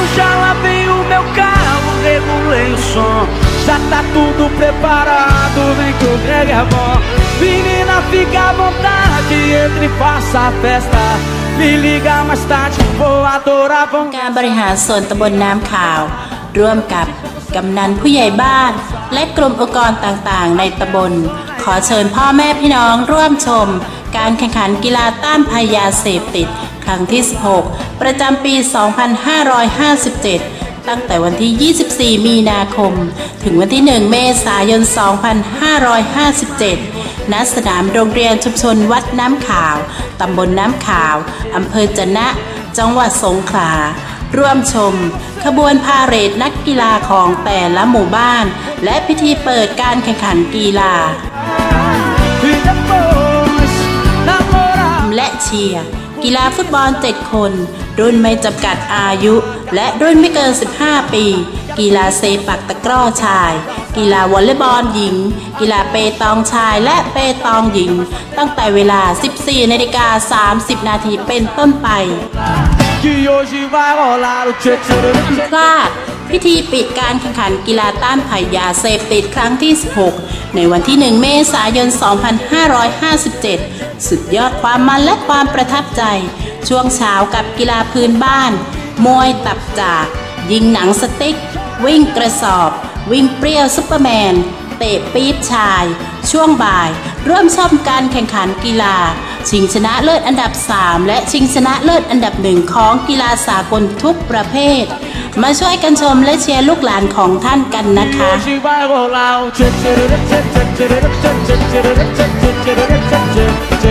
Eu já lavei o meu carro, regulei o som Já tá tudo preparado, vem que o greg é bom Menina, fica à vontade, entre e faça a festa Me liga mais tarde, vou adorar vão การบริหารส่วนตำบลน้ำขาว ร่วมกับกำนันผู้ใหญ่บ้าน และกลุ่มองค์กรต่างๆ ในตำบล ขอเชิญพ่อแม่พี่น้องร่วมชม การแข่งขันกีฬาต้านภัยยาเสพติด รั้งที่ 16 ประจำปี 2557 ตั้งแต่วันที่ 24 มีนาคม ถึงวันที่ 1 เมษายน 2557 ณ สนามโรงเรียนชุมชนวัดน้ำขาว ตำบลน้ำขาว อำเภอจะนะ จังหวัดสงขลา ร่วมชม ขบวนพาเหรดนักกีฬาของแต่ละหมู่บ้าน และพิธีเปิดการแข่งขันกีฬาและเชียร์ กีฬาฟุตบอล 7 คน รุ่นไม่จำกัดอายุ และรุ่นไม่เกิน 15 ปี กีฬาเซปักตะกร้อชาย กีฬาวอลเลย์บอลหญิง กีฬาเปตองชายและเปตองหญิง ตั้งแต่เวลา 14นาฬิกา30 นาทีเป็นต้นไปพลาดพิธีปิดการแข่งขันกีฬาต้านภัยยาเสพติดครั้งที่ 16 ในวันที่ 1 เมษายน 2557 สุดยอดความมันและความประทับใจ ช่วงเช้ากับกีฬาพื้นบ้าน มวยตับจาก ยิงหนังสติ๊ก วิ่งกระสอบ วิ่งเปรี้ยวซุปเปอร์แมน เตะปี๊บชาย ช่วงบ่าย เริ่มชมการแข่งขันกีฬา ชิงชนะเลิศอันดับ 3 และชิงชนะเลิศอันดับหนึ่งของกีฬาสากลทุกประเภท มาช่วยกันชมและเชียร์ลูกหลานของท่านกันนะคะ hoje